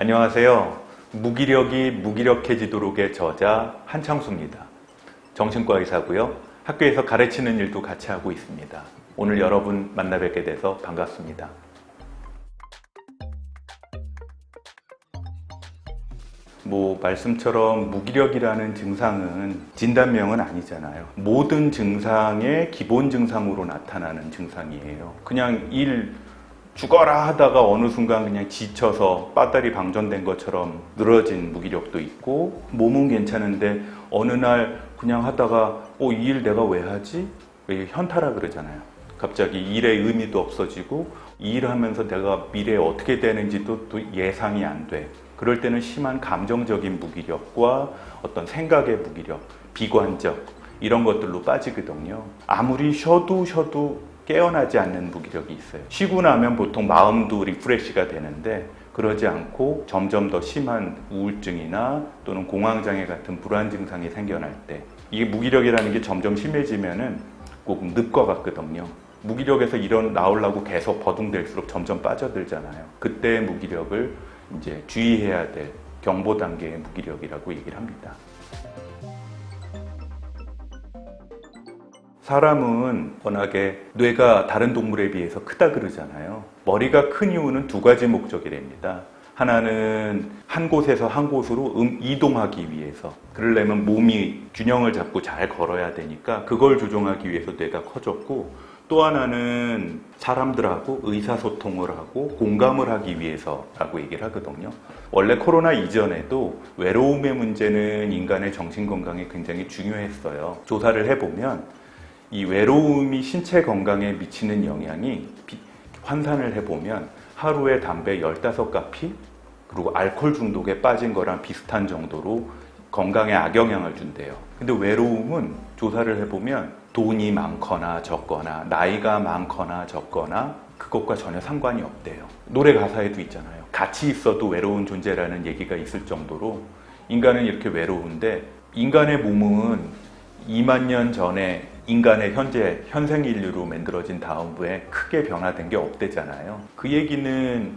안녕하세요. 무기력이 무기력해지도록의 저자 한창수입니다. 정신과 의사고요. 학교에서 가르치는 일도 같이 하고 있습니다. 오늘 여러분 만나 뵙게 돼서 반갑습니다. 뭐 말씀처럼 무기력이라는 증상은 진단명은 아니잖아요. 모든 증상의 기본 증상으로 나타나는 증상이에요. 그냥 일 죽어라 하다가 어느 순간 그냥 지쳐서 배터리 방전된 것처럼 늘어진 무기력도 있고 몸은 괜찮은데 어느 날 그냥 하다가 어, 이 일 내가 왜 하지? 왜 현타라 그러잖아요. 갑자기 일의 의미도 없어지고 이 일을 하면서 내가 미래에 어떻게 되는지도 또 예상이 안 돼. 그럴 때는 심한 감정적인 무기력과 어떤 생각의 무기력, 비관적 이런 것들로 빠지거든요. 아무리 쉬어도 쉬어도 깨어나지 않는 무기력이 있어요. 쉬고 나면 보통 마음도 리프레시가 되는데 그러지 않고 점점 더 심한 우울증이나 또는 공황장애 같은 불안 증상이 생겨날 때 이게 무기력이라는 게 점점 심해지면은 꼭 늪과 같거든요. 무기력에서 일어 나오려고 계속 버둥댈수록 점점 빠져들잖아요. 그때의 무기력을 이제 주의해야 될 경보 단계의 무기력이라고 얘기를 합니다. 사람은 워낙에 뇌가 다른 동물에 비해서 크다 그러잖아요. 머리가 큰 이유는 두 가지 목적이랍니다. 하나는 한 곳에서 한 곳으로 음, 이동하기 위해서 그러려면 몸이 균형을 잡고 잘 걸어야 되니까 그걸 조종하기 위해서 뇌가 커졌고 또 하나는 사람들하고 의사소통을 하고 공감을 하기 위해서라고 얘기를 하거든요. 원래 코로나 이전에도 외로움의 문제는 인간의 정신건강에 굉장히 중요했어요. 조사를 해보면 이 외로움이 신체 건강에 미치는 영향이 환산을 해보면 하루에 담배 15가피 그리고 알코올 중독에 빠진 거랑 비슷한 정도로 건강에 악영향을 준대요. 근데 외로움은 조사를 해보면 돈이 많거나 적거나 나이가 많거나 적거나 그것과 전혀 상관이 없대요. 노래 가사에도 있잖아요. 같이 있어도 외로운 존재라는 얘기가 있을 정도로 인간은 이렇게 외로운데 인간의 몸은 2만 년 전에 인간의 현재 현생 인류로 만들어진 다음부에 크게 변화된 게 없대잖아요. 그 얘기는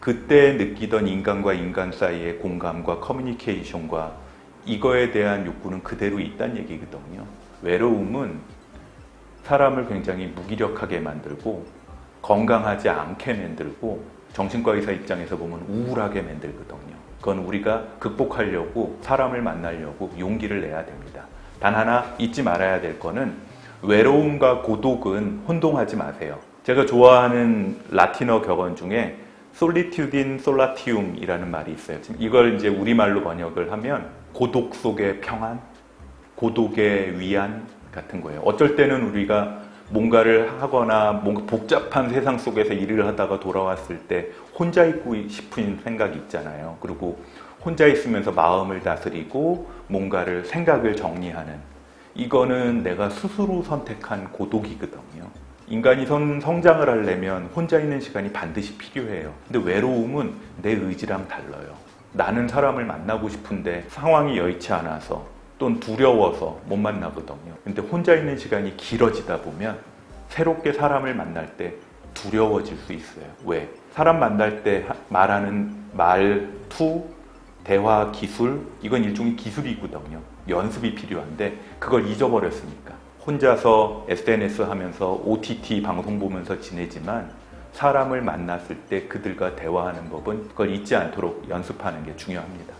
그때 느끼던 인간과 인간 사이의 공감과 커뮤니케이션과 이거에 대한 욕구는 그대로 있다는 얘기거든요. 외로움은 사람을 굉장히 무기력하게 만들고 건강하지 않게 만들고 정신과 의사 입장에서 보면 우울하게 만들거든요. 그건 우리가 극복하려고 사람을 만나려고 용기를 내야 됩니다. 단 하나 잊지 말아야 될 거는 외로움과 고독은 혼동하지 마세요. 제가 좋아하는 라틴어 격언 중에 솔리튜딘 솔라티움이라는 말이 있어요. 이걸 이제 우리말로 번역을 하면 고독 속의 평안, 고독의 위안 같은 거예요. 어쩔 때는 우리가 뭔가를 하거나 뭔가 복잡한 세상 속에서 일을 하다가 돌아왔을 때 혼자 있고 싶은 생각이 있잖아요. 그리고 혼자 있으면서 마음을 다스리고 뭔가를 생각을 정리하는 이거는 내가 스스로 선택한 고독이거든요. 인간이 선, 성장을 하려면 혼자 있는 시간이 반드시 필요해요. 근데 외로움은 내 의지랑 달라요. 나는 사람을 만나고 싶은데 상황이 여의치 않아서 또는 두려워서 못 만나거든요. 근데 혼자 있는 시간이 길어지다 보면 새롭게 사람을 만날 때 두려워질 수 있어요. 왜? 사람 만날 때 말하는 말투, 대화 기술, 이건 일종의 기술이거든요. 연습이 필요한데 그걸 잊어버렸으니까. 혼자서 SNS 하면서 OTT 방송 보면서 지내지만 사람을 만났을 때 그들과 대화하는 법은 그걸 잊지 않도록 연습하는 게 중요합니다.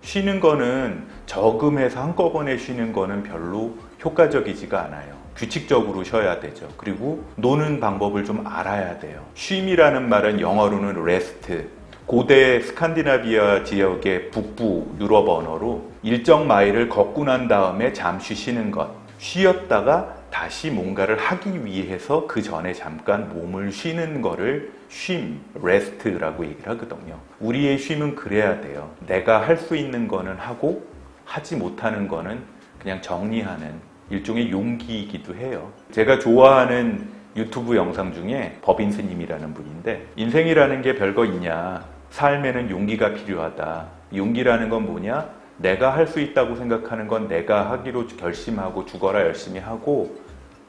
쉬는 거는 저금해서 한꺼번에 쉬는 거는 별로 효과적이지가 않아요. 규칙적으로 쉬어야 되죠. 그리고 노는 방법을 좀 알아야 돼요. 쉼이라는 말은 영어로는 rest. 고대 스칸디나비아 지역의 북부 유럽 언어로 일정 마일을 걷고 난 다음에 잠시 쉬는 것. 쉬었다가 다시 뭔가를 하기 위해서 그 전에 잠깐 몸을 쉬는 거를 쉼, rest라고 얘기를 하거든요. 우리의 쉼은 그래야 돼요. 내가 할 수 있는 거는 하고 하지 못하는 거는 그냥 정리하는 일종의 용기이기도 해요. 제가 좋아하는 유튜브 영상 중에 법인 스님이라는 분인데 인생이라는 게 별거 있냐? 삶에는 용기가 필요하다. 용기라는 건 뭐냐? 내가 할 수 있다고 생각하는 건 내가 하기로 결심하고 죽어라 열심히 하고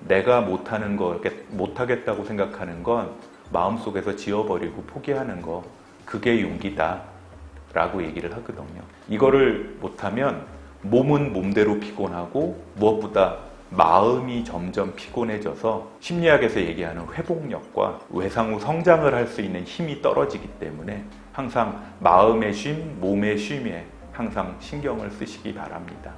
내가 못하는 거, 못하겠다고 생각하는 건 마음속에서 지워버리고 포기하는 거, 그게 용기다. 라고 얘기를 하거든요. 이거를 못하면 몸은 몸대로 피곤하고 무엇보다 마음이 점점 피곤해져서 심리학에서 얘기하는 회복력과 외상 후 성장을 할 수 있는 힘이 떨어지기 때문에 항상 마음의 쉼, 몸의 쉼에 항상 신경을 쓰시기 바랍니다.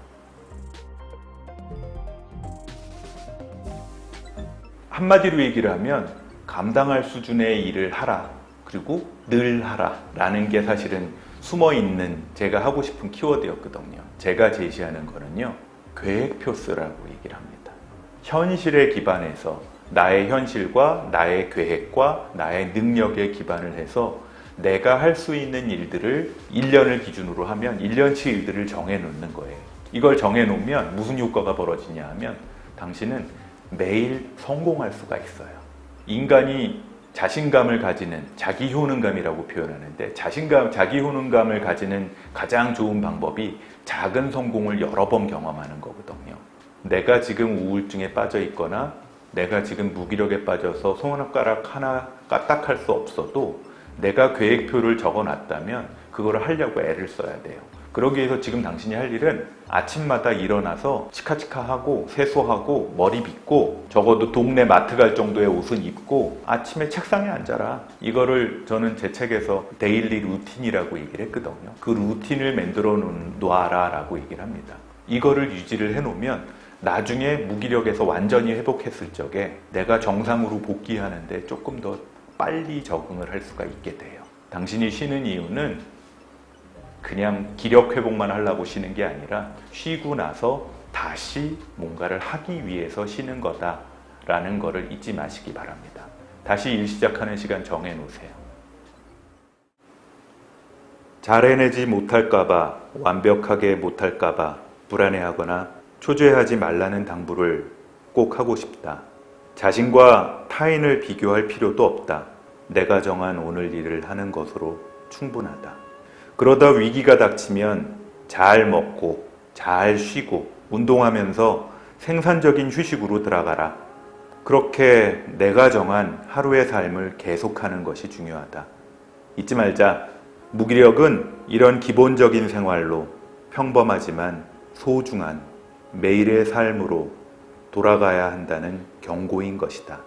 한마디로 얘기를 하면 감당할 수준의 일을 하라. 그리고 늘 하라. 라는 게 사실은 숨어 있는 제가 하고 싶은 키워드였거든요. 제가 제시하는 거는요. 계획표 쓰라고 얘기를 합니다. 현실에 기반해서 나의 현실과 나의 계획과 나의 능력에 기반을 해서 내가 할 수 있는 일들을 1년을 기준으로 하면 1년치 일들을 정해 놓는 거예요. 이걸 정해 놓으면 무슨 효과가 벌어지냐 하면 당신은 매일 성공할 수가 있어요. 인간이 자신감을 가지는 자기 효능감이라고 표현하는데 자신감, 자기 효능감을 가지는 가장 좋은 방법이 작은 성공을 여러 번 경험하는 거거든요. 내가 지금 우울증에 빠져 있거나 내가 지금 무기력에 빠져서 손가락 하나 까딱할 수 없어도 내가 계획표를 적어 놨다면 그거를 하려고 애를 써야 돼요. 그러기 위해서 지금 당신이 할 일은 아침마다 일어나서 치카치카하고 세수하고 머리 빗고 적어도 동네 마트 갈 정도의 옷은 입고 아침에 책상에 앉아라. 이거를 저는 제 책에서 데일리 루틴이라고 얘기를 했거든요. 그 루틴을 만들어 놓아라 라고 얘기를 합니다. 이거를 유지를 해놓으면 나중에 무기력에서 완전히 회복했을 적에 내가 정상으로 복귀하는데 조금 더 빨리 적응을 할 수가 있게 돼요. 당신이 쉬는 이유는 그냥 기력 회복만 하려고 쉬는 게 아니라 쉬고 나서 다시 뭔가를 하기 위해서 쉬는 거다라는 거를 잊지 마시기 바랍니다. 다시 일 시작하는 시간 정해 놓으세요. 잘 해내지 못할까봐, 완벽하게 못할까봐 불안해하거나 초조해하지 말라는 당부를 꼭 하고 싶다. 자신과 타인을 비교할 필요도 없다. 내가 정한 오늘 일을 하는 것으로 충분하다. 그러다 위기가 닥치면 잘 먹고 잘 쉬고 운동하면서 생산적인 휴식으로 들어가라. 그렇게 내가 정한 하루의 삶을 계속하는 것이 중요하다. 잊지 말자. 무기력은 이런 기본적인 생활로 평범하지만 소중한 매일의 삶으로 돌아가야 한다는 경고인 것이다.